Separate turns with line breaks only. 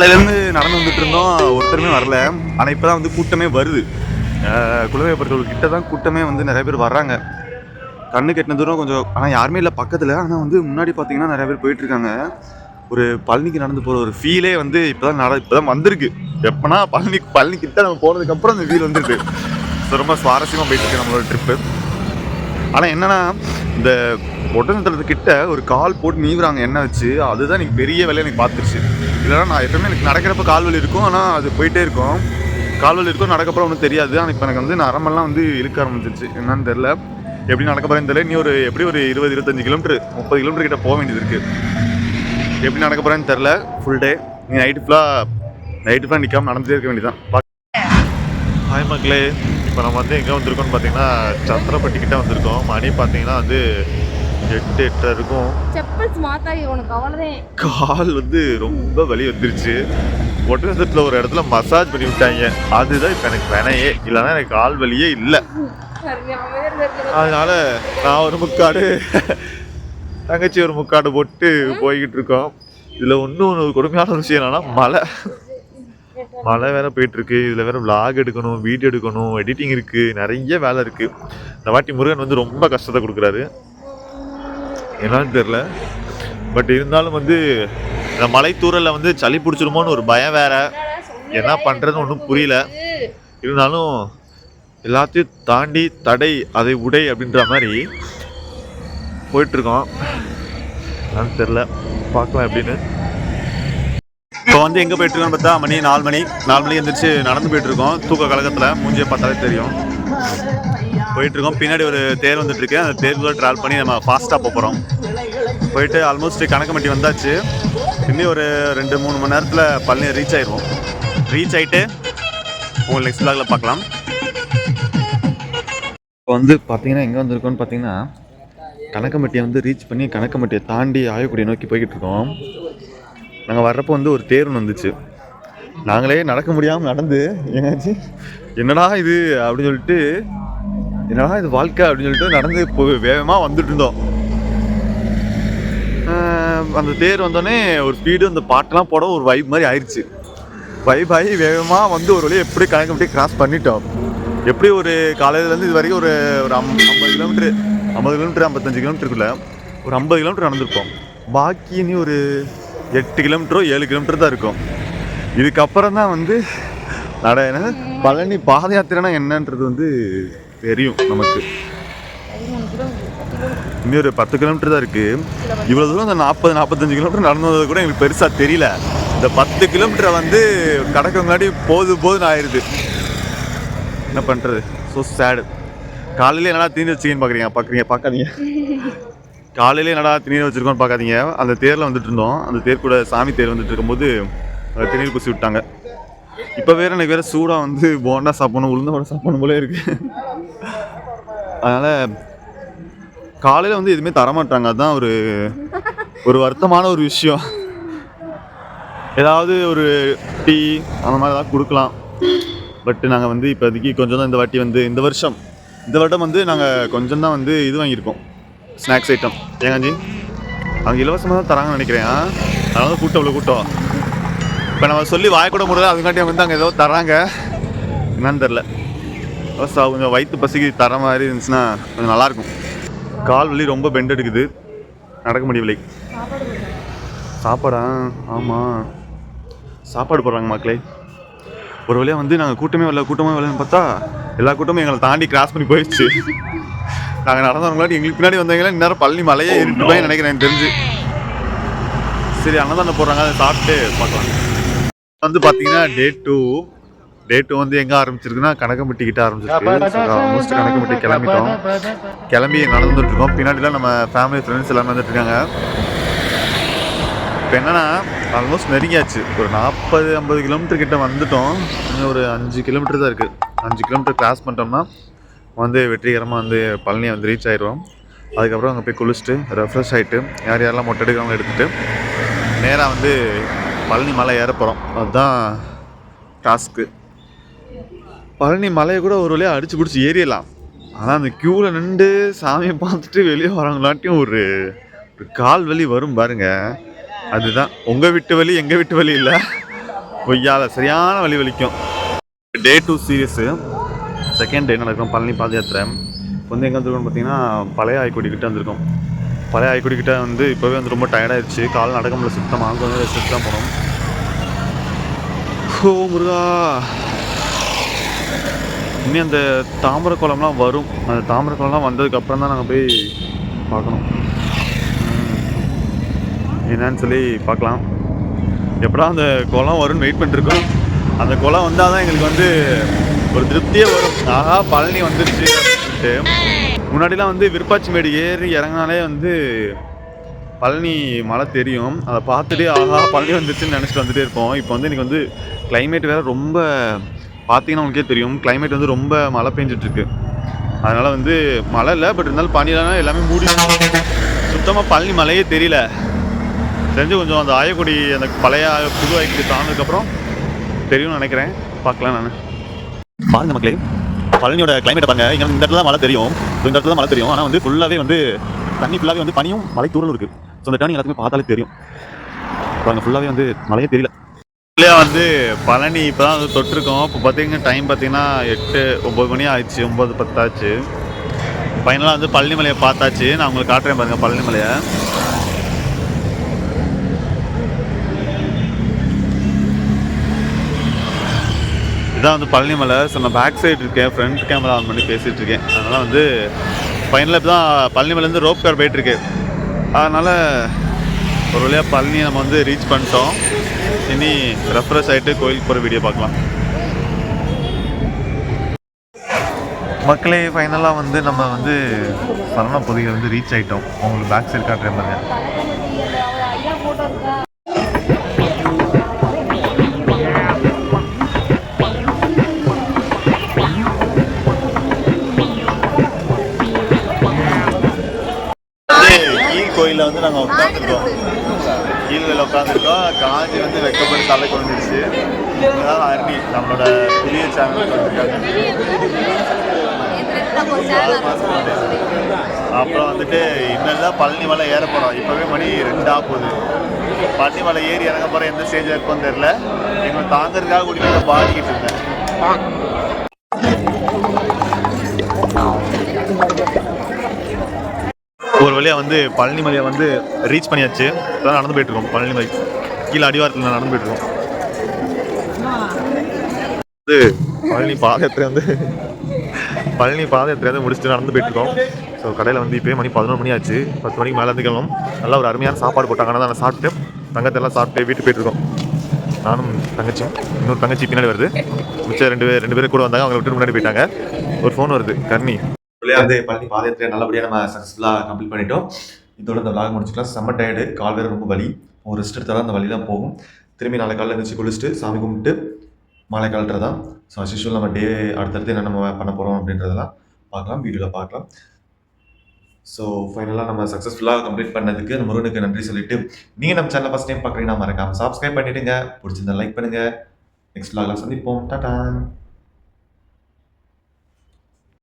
காலையிலேருந்து நடந்து வந்துட்டு இருந்தோம். ஒருத்தருமே வரல. ஆனால் இப்போ தான் வந்து கூட்டமே வருது. அஹ் குலவேப்பர்கள் கிட்ட தான் கூட்டமே வந்து நிறைய பேர் வர்றாங்க. கண்ணு கெட்டின தூரம் கொஞ்சம் ஆனால் யாருமே இல்லை பக்கத்தில். ஆனால் வந்து முன்னாடி பார்த்தீங்கன்னா நிறைய பேர் போயிட்டுருக்காங்க ஒரு பழனிக்கு நடந்து போகிற ஒரு ஃபீலே வந்து இப்போ தான் நட இப்போ தான் வந்திருக்கு. எப்போனா பழனி பழனி கிட்ட நம்ம போனதுக்கப்புறம் அந்த ஃபீல் வந்துருக்கு ரொம்ப சுவாரஸ்யமாக போயிட்டுருக்கு நம்மளோட ட்ரிப்பு ஆனால் என்னன்னா இந்த ஒட்டனத்தலத்துக்கிட்ட ஒரு கால் போட்டு நீவுறாங்க என்ன வச்சு அதுதான் எனக்கு பெரிய வேலையை எனக்கு பார்த்துருச்சு. இல்லைன்னா நான் எப்பவுமே எனக்கு நடக்கிறப்ப கால் வலி இருக்கும் ஆனால் அது போயிட்டே இருக்கும். கால் வலி இருக்கும் நடக்கப்புறம் ஒன்றும் தெரியாது. ஆனால் இப்போ எனக்கு வந்து நரம்பெல்லாம் வந்து இழுக்க ஆரம்பிச்சிருச்சு. என்னன்னு தெரில எப்படி நடக்க போகிறேன்னு தெரியல. நீ ஒரு எப்படி ஒரு இருபது இருபத்தஞ்சு கிலோமீட்டர் முப்பது கிலோமீட்டர் கிட்ட போக வேண்டியது இருக்குது எப்படி நடக்க போகிறேன்னு தெரில ஃபுல் டே நீ நைட்டு ஃபுல்லாக நைட்டு ஃபுல்லாக நிற்காமல் நடந்துகிட்டே இருக்க வேண்டியதான் ஹாய் மக்களே. இப்போ நம்ம வந்து எங்கே வந்திருக்கோம்னு பார்த்தீங்கன்னா சத்திரப்பட்டி கிட்ட வந்திருக்கோம். மணி பார்த்தீங்கன்னா வந்து எட்டு எட்டரை இருக்கும்.
செப்பல்ஸ் மாத்தாகி உனக்கு அவ்வளோதான்
கால் வந்து ரொம்ப வலி வந்துருச்சு. ஒட்டகத்தில் ஒரு இடத்துல மசாஜ் பண்ணி விட்டாங்க. அதுதான் இப்போ எனக்கு வினையே. இல்லைன்னா எனக்கு கால் வலியே இல்லை. அதனால நான் ஒரு முக்காடு தங்கச்சி ஒரு முக்காடு போட்டு போய்கிட்டு இருக்கோம். இதில் இன்னும் ஒரு கொடுமையான விஷயம் என்னன்னா மழை. மழை வேற போயிட்டுருக்கு. இதில் வேறு விளாக் எடுக்கணும் வீடியோ எடுக்கணும் எடிட்டிங் இருக்குது நிறைய வேலை இருக்குது இந்த வாட்டி முருகன் வந்து ரொம்ப கஷ்டத்தை கொடுக்குறாரு. என்னன்னு தெரில பட் இருந்தாலும் வந்து இந்த மலை தூரலில் வந்து சளி பிடிச்சிருமோன்னு ஒரு பயம் வேற. என்ன பண்ணுறதுன்னு ஒன்றும் புரியல. இருந்தாலும் எல்லாத்தையும் தாண்டி தடை அதை உடை அப்படின்ற மாதிரி போயிட்டுருக்கோம் என்னான்னு என்னன்னு தெரில பார்க்கலாம் எப்படின்னு. இப்போ வந்து எங்கே போயிட்டுருக்கோம்னு பார்த்தா மணி நாலு மணி நாலு மணிக்கு எழுந்திரிச்சு நடந்து போயிட்டுருக்கோம். தூக்க கழகத்தில் மூஞ்சியை பார்த்தாலே தெரியும். போயிட்டுருக்கோம். பின்னாடி ஒரு தேர் வந்துட்டுருக்கு. அந்த தேர்க்குள்ள ட்ராவல் பண்ணி நம்ம ஃபாஸ்ட்டாக போகிறோம் போயிட்டு ஆல்மோஸ்ட் கணக்கம்பட்டி வந்தாச்சு. இன்னும் ஒரு ரெண்டு மூணு மணி நேரத்தில் பழனி ரீச் ஆயிடுவோம் ரீச் ஆகிட்டு உங்கள் நெக்ஸ்ட் பிளாகில் பார்க்கலாம். இப்போ வந்து பார்த்தீங்கன்னா எங்கே வந்திருக்கோம்னு பார்த்தீங்கன்னா கணக்கம்பட்டியை வந்து ரீச் பண்ணி கணக்கம்பட்டியை தாண்டி ஆயக்குடியை நோக்கி போய்கிட்டு இருக்கோம். நாங்கள் வர்றப்போ வந்து ஒரு தேர் ஒன்று வந்துச்சு. நாங்களே நடக்க முடியாமல் நடந்து என்னாச்சு? என்னடா இது அப்படின்னு சொல்லிட்டு என்னடா இது வாழ்க்கை அப்படின்னு சொல்லிட்டு நடந்து இப்போ வேகமாக வந்துட்டு இருந்தோம். அந்த தேர் வந்தோடனே ஒரு ஸ்பீடு அந்த பாட்டெல்லாம் போட ஒரு வைப் மாதிரி ஆயிடுச்சு வைப் ஆகி வேகமாக வந்து ஒரு வழியை எப்படி கணக்கு அப்படியே கிராஸ் பண்ணிட்டோம். எப்படி ஒரு காலையிலேருந்து இது வரைக்கும் ஒரு ஒரு அம் ஐம்பது கிலோமீட்ரு ஐம்பது கிலோமீட்டர் ஐம்பத்தஞ்சு கிலோமீட்டருக்குள்ள ஒரு ஐம்பது கிலோமீட்டர் நடந்திருப்போம். பாக்கி இனி ஒரு எட்டு கிலோமீட்டரோ ஏழு கிலோமீட்டர் தான் இருக்கும். இதுக்கப்புறம் தான் வந்து நட என்ன பழனி பாத யாத்திரைனா என்னன்றது வந்து தெரியும் நமக்கு. இன்னும் ஒரு பத்து கிலோமீட்டர் தான் இருக்குது இவ்வளோ தூரம் இந்த நாற்பது நாற்பத்தஞ்சு கிலோமீட்டர் நடந்து வந்தது கூட எங்களுக்கு பெருசாக தெரியல. இந்த பத்து கிலோமீட்டரை வந்து கடக்க முன்னாடி போது போதுன்னு ஆயிடுது என்ன பண்ணுறது ஸோ சேடு காலையில என்னடா தீர்ந்து வச்சுக்கன்னு பார்க்குறீங்க பார்க்குறீங்க பார்க்காதீங்க காலையிலே என்னடா திணீர் வச்சுருக்கோம்னு பார்க்காதீங்க. அந்த தேரில் வந்துட்டு இருந்தோம். அந்த தேர் கூட சாமி தேர் வந்துட்டு இருக்கும்போது திணீர் குசி விட்டாங்க. இப்போ வேற எனக்கு வேறு சூடாக வந்து போண்டா சாப்பிடணும் உளுந்த போட சாப்பிடணும் போலே இருக்குது அதனால் காலையில் வந்து எதுவுமே தரமாட்டாங்க. அதுதான் ஒரு ஒரு வருத்தமான ஒரு விஷயம். ஏதாவது ஒரு டீ அந்த மாதிரி ஏதாவது கொடுக்கலாம். பட் நாங்கள் வந்து இப்போதைக்கு கொஞ்சம் தான் இந்த வாட்டி வந்து இந்த வருஷம். இந்த வருடம் வந்து நாங்கள் கொஞ்சம் தான் வந்து இது வாங்கியிருக்கோம். ஸ்நாக்ஸ் ஐட்டம் ஏங்காஞ்சி அவங்க இலவசமாக தான் தராங்கன்னு நினைக்கிறேன். அதனால தான் கூட்டம் இவ்வளோ கூட்டம் இப்போ நம்ம சொல்லி வாய்க்கூட முடியாது அதுக்காட்டி அவங்க வந்து அங்கே ஏதோ தராங்க என்னன்னு தெரில ஸோ கொஞ்சம் வயிற்று பசிக்கு தர மாதிரி இருந்துச்சுன்னா கொஞ்சம் நல்லாயிருக்கும். கால் வலி ரொம்ப பெண்ட் எடுக்குது நடக்க முடியவில்லை. சாப்பாடா? ஆமாம் சாப்பாடு போடுறாங்க மக்களே. ஒரு வழியாக வந்து நாங்கள் கூட்டமே வரல கூட்டமே வரலன்னு பார்த்தா எல்லா கூட்டமும் எங்களை தாண்டி கிராஸ் பண்ணி போயிடுச்சு. நாங்கள் நடந்தவங்களாட்டி எங்களுக்கு பின்னாடி வந்தவங்களா இந்நேரம் பழனி மலையே இருட்டு போய் நினைக்கிறேன் எனக்கு தெரிஞ்சு. சரி அன்னதானம் போடுறாங்க அதை சாப்பிட்டு பார்க்கலாம். வந்து பார்த்தீங்கன்னா டே டூ டே டூ வந்து எங்கே ஆரம்பிச்சிருக்குன்னா கனகம்பட்டி கிட்ட ஆரம்பிச்சிருக்கு ஆல்மோஸ்ட் கனகம்பட்டி கிளம்பிட்டோம். கிளம்பி நடந்துட்டு இருக்கோம் பின்னாடிலாம் நம்ம ஃபேமிலி ஃப்ரெண்ட்ஸ் எல்லாமே வந்துட்டு இருக்காங்க இப்போ என்னன்னா ஆல்மோஸ்ட் நெருங்கியாச்சு. ஒரு நாற்பது ஐம்பது கிலோமீட்டர் கிட்ட வந்துட்டோம். இன்னும் ஒரு அஞ்சு கிலோமீட்டர் தான் இருக்குது அஞ்சு கிலோமீட்டர் கிராஸ் பண்ணிட்டோம்னா வந்து வெற்றிகரமாக வந்து பழனி வந்து ரீச் ஆயிடுவோம் அதுக்கப்புறம் அங்கே போய் குளிச்சுட்டு ரெஃப்ரெஷ் ஆகிட்டு யார் யாரெல்லாம் மொட்டை எடுக்கிறவங்க எடுத்துகிட்டு நேராக வந்து பழனி மலை ஏற போகிறோம் அதுதான் டாஸ்க்கு பழனி மலையை கூட ஒரு வழியாக அடிச்சு பிடிச்சி ஏறிடலாம். ஆனால் அந்த க்யூவில் நின்று சாமியை பார்த்துட்டு வெளியே வரவங்களாட்டியும் ஒரு ஒரு கால் வலி வரும் பாருங்க. அதுதான். உங்கள் வீட்டு வலி எங்கள் வீட்டு வலி இல்லை. பொய்யால சரியான வலி வலிக்கும். Day two serious second day நடக்கும் பழனி பாத யாத்திரை வந்து எங்கே வந்திருக்கோம்னு பார்த்தீங்கன்னா பழைய ஆய்க்குடி கிட்டே வந்திருக்கோம். பழைய ஆய்க்குடி கிட்டே வந்து இப்போவே வந்து ரொம்ப டயர்டாயிருச்சு கால் நடக்க முடியல சுத்தமாக அங்கே வந்து ரெஸ்ட் தான் போனோம். ஓ முருகா. இனி அந்த தாமரை குளம்லாம் வரும். அந்த தாமரை குளம்லாம் வந்ததுக்கப்புறம் தான் நாங்கள் போய் பார்க்கணும். என்னன்னு சொல்லி பார்க்கலாம். எப்படா அந்த குளம் வரும்னு வெயிட் பண்ணிருக்கோம் அந்த குளம் வந்தால் தான் எங்களுக்கு வந்து ஒரு திருப்தியே வரும். ஆஹா பழனி வந்துருச்சு அப்படின்ட்டு. முன்னாடிலாம் வந்து விருப்பாச்சிமேடு ஏறி இறங்கினாலே வந்து பழனி மலை தெரியும். அதை பார்த்துட்டு ஆஹா பழனி வந்துருச்சுன்னு நினச்சிட்டு வந்துட்டே இருப்போம். இப்போ வந்து எனக்கு வந்து கிளைமேட் வேறு ரொம்ப பார்த்தீங்கன்னா உங்களுக்கே தெரியும். கிளைமேட் வந்து ரொம்ப மழை பெஞ்சிட்ருக்கு. அதனால் வந்து மழை இல்லை பட் இருந்தாலும் பனிலாம் எல்லாமே மூடி சுத்தமாக பழனி மலையே தெரியல. தெரிஞ்சு கொஞ்சம் அந்த ஆயக்குடி அந்த பழைய புது ஆயக்குடி தானதுக்கப்புறம் தெரியும்னு நினைக்கிறேன். பார்க்கலாம் நான். பாருங்க மக்களே பழனியோட கிளைமேட்டை பாருங்க. இங்க இந்த இடத்துல தான் மழை தெரியும். இந்த இடத்துல தான் மழை தெரியும். ஆனால் வந்து ஃபுல்லாகவே வந்து தண்ணி ஃபுல்லாகவே வந்து பனியும் மலை தூரலும் இருக்குது ஸோ அந்த டேர்னிங் எல்லாத்துக்குமே பார்த்தாலே தெரியும். பாருங்க ஃபுல்லாகவே வந்து மழையே தெரியல. ஃபுல்லாக வந்து பழனி இப்போ தான் வந்து தொட்டிருக்கோம். இப்போ பார்த்தீங்கன்னா டைம் பார்த்தீங்கன்னா எட்டு ஒம்பது மணி ஆயிடுச்சு. ஒம்பது பத்தாச்சு. ஃபைனலாக வந்து பழனி மலையை பார்த்தாச்சு. நான் உங்களுக்கு காட்டுறேன் பாருங்கள் பழனி மலையை இதான் வந்து பழனிமலை. ஸோ நான் பேக் சைடு இருக்கேன். ஃப்ரண்ட் கேமரா ஆன் பண்ணி பேசிகிட்டு இருக்கேன் அதனால் வந்து ஃபைனலாக இப்போ தான் பழனிமலைலேருந்து ரோப் கார் போயிட்டுருக்கு. அதனால் ஒரு வழியாக பழனி நம்ம வந்து ரீச் பண்ணிட்டோம். இனி ரெஃப்ரெஷ் ஆகிட்டு கோயிலுக்கு போகிற வீடியோ பார்க்கலாம். மக்களே ஃபைனலாக வந்து நம்ம வந்து சரண பகுதியில் வந்து ரீச் ஆகிட்டோம் உங்களுக்கு பேக் சைடு
காட்டுற மாதிரி
வந்து நாங்கள் உட்காந்துருக்கோம் கீழே உட்காந்துருக்கோம் காஞ்சி வந்து வெக்கப்பட்டு தலை கொண்டுருச்சு இதுதான் அருணி நம்மளோட புதிய சேனல் அப்புறம் வந்துட்டு இன்னும் தான் பழனி மலை ஏற போகிறோம் இப்போவே மணி ரெண்டு ஆக போகுது பழனி மலை ஏறி இறங்க போகிற எந்த ஸ்டேஜில் இருக்கும்னு தெரில எங்களை தாங்கிறதுக்காக கூட்டிகிட்டு பாடிக்கிட்டு இருந்தேன். ஒரு வழியாக வந்து பழனி மலையை வந்து ரீச் பண்ணியாச்சு. அதான் நடந்து போயிட்டு இருக்கோம் பழனி மலை கீழே அடிவாரத்தில் நடந்து போயிட்டு இருக்கோம் வந்து பழனி பாதயாத்திரை வந்து பழனி பாதயாத்திரை வந்து முடிச்சுட்டு நடந்து போயிட்டு இருக்கோம் ஸோ கடையில் வந்து இப்போயே மணி பதினொரு மணி ஆச்சு. பத்து மணிக்கு மேலே இருந்து கிளம்பும் நல்லா ஒரு அருமையான சாப்பாடு போட்டாங்க. ஆனால் நான் சாப்பிட்டு தங்கத்தெல்லாம் சாப்பிட்டு வீட்டுக்கு போயிட்டுருக்கோம். நானும் தங்கச்சியும் இன்னொரு தங்கச்சி பின்னாடி வருது. மிச்சம் ரெண்டு பேர் ரெண்டு பேரும் கூட வந்தாங்க. அவங்க விட்டு முன்னாடி போயிட்டாங்க. ஒரு ஃபோன் வருது. கர்ணி. விளையாண்டு பழனி பாதயாத்திரை நல்லபடியாக நம்ம சக்ஸஸ்ஃபுல்லாக கம்ப்ளீட் பண்ணிட்டோம். இதோட இந்த vlog முடிச்சுக்கலாம். செம்ம டயர்டு கால் வேறு ரொம்ப வலி. ஒரு ரெஸ்ட் எடுத்தால் அந்த வலி தான் போகும். திரும்பி நாளை காலையில் எழுந்திரிச்சு குளிச்சுட்டு சாமி கும்பிட்டு மழை கழட்டுறது தான் ஸோ அசிஷுவல் நம்ம டே அடுத்தடுத்து என்ன நம்ம பண்ண போகிறோம் அப்படின்றதெல்லாம் பார்க்கலாம். வீடியோவில் பார்க்கலாம். ஸோ ஃபைனலாக நம்ம சக்ஸஸ்ஃபுல்லாக கம்ப்ளீட் பண்ணதுக்கு அந்த முருகனுக்கு நன்றி சொல்லிட்டு நீங்கள் நம்ம சேனலை ஃபஸ்ட் டைம் பார்க்குறீங்கன்னா மறக்காமல் சப்ஸ்கிரைப் பண்ணிவிடுங்க பிடிச்சிருந்தா லைக் பண்ணுங்கள் நெக்ஸ்ட் vlogல சந்திப்போம். டாட்டா